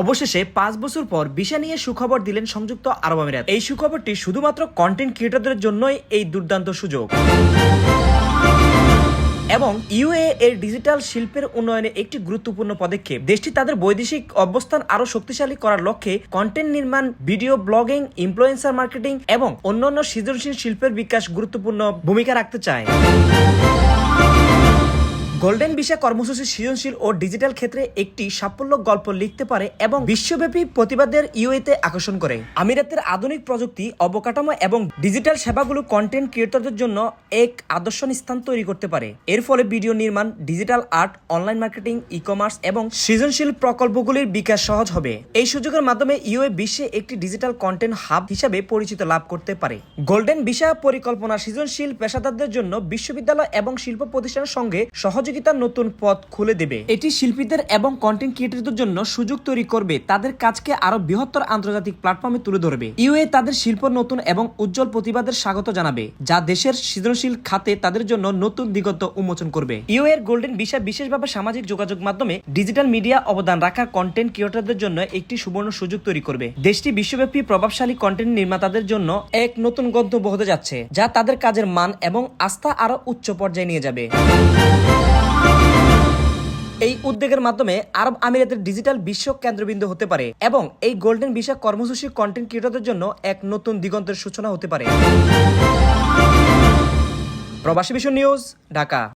অবশেষে পাঁচ বছর পর ভিসা নিয়ে সুখবর দিলেন সংযুক্ত আরব আমিরাত। এই সুখবরটি শুধুমাত্র কন্টেন্ট ক্রিয়েটরদের জন্যই এই দুর্দান্ত সুযোগ। এবং ইউএ এর ডিজিটাল শিল্পের উন্নয়নে একটি গুরুত্বপূর্ণ পদক্ষেপ। দেশটি তাদের বৈদেশিক অবস্থান আরও শক্তিশালী করার লক্ষ্যে কন্টেন্ট নির্মাণ, ভিডিও ব্লগিং ইনফ্লুয়েন্সার মার্কেটিং এবং অন্যান্য সৃজনশীল শিল্পের বিকাশ গুরুত্বপূর্ণ ভূমিকা রাখতে চায়। গোল্ডেন ভিসা কর্মসূচি সৃজনশীল ও ডিজিটাল ক্ষেত্রে একটি সাফল্য গল্প লিখতে পারে এবং বিশ্বব্যাপী প্রতিবাদের ইউএতে আকর্ষণ করে। আমিরাতের আধুনিক প্রযুক্তি, অবকাঠামো এবং ডিজিটাল সেবাগুলো কন্টেন্ট ক্রিয়েটরদের জন্য এক আদর্শ স্থান তৈরি করতে পারে। এর ফলে ভিডিও নির্মাণ, digital art, online marketing e commerce এবং সৃজনশীল প্রকল্পগুলির বিকাশ সহজ হবে। এই সুযোগের মাধ্যমে ইউএ বিশ্বে একটি ডিজিটাল কন্টেন্ট হাব হিসাবে পরিচিত লাভ করতে পারে। গোল্ডেন ভিসা পরিকল্পনা সৃজনশীল পেশাদারদের জন্য বিশ্ববিদ্যালয় এবং শিল্প প্রতিষ্ঠানের সঙ্গে সহযোগিতার নতুন পথ খুলে দেবে। এটি শিল্পীদের এবং কন্টেন্ট ক্রিয়েটরদের জন্য সুযোগ তৈরি করবে, তাদের কাজকে আরও বৃহত্তর আন্তর্জাতিক প্ল্যাটফর্মে তুলে ধরবে। ইউএ তাদের শিল্প নতুন এবং উজ্জ্বল প্রতিবাদের স্বাগত জানাবে, যা দেশের সৃজনশীল খাতে তাদের জন্য নতুন দিগন্ত উন্মোচন করবে। ইউ এর গোল্ডেন ভিসা বিশেষভাবে সামাজিক যোগাযোগ মাধ্যমে ডিজিটাল মিডিয়া অবদান রাখা কন্টেন্ট ক্রিয়েটরদের জন্য একটি সুবর্ণ সুযোগ তৈরি করবে। দেশটি বিশ্বব্যাপী প্রভাবশালী কন্টেন্ট নির্মাতাদের জন্য এক নতুন গন্তব্য হতে যাচ্ছে, যা তাদের কাজের মান এবং আস্থা আরও উচ্চ পর্যায়ে নিয়ে যাবে। এই উদ্যোগের মাধ্যমে আরব আমিরাতের ডিজিটাল বিশ্ব কেন্দ্রবিন্দু হতে পারে এবং এই গোল্ডেন ভিসা কর্মসূচি কন্টেন্ট ক্রিয়েটরদের জন্য এক নতুন দিগন্তের সূচনা হতে পারে। প্রবাসী বিশ্ব নিউজ, ঢাকা।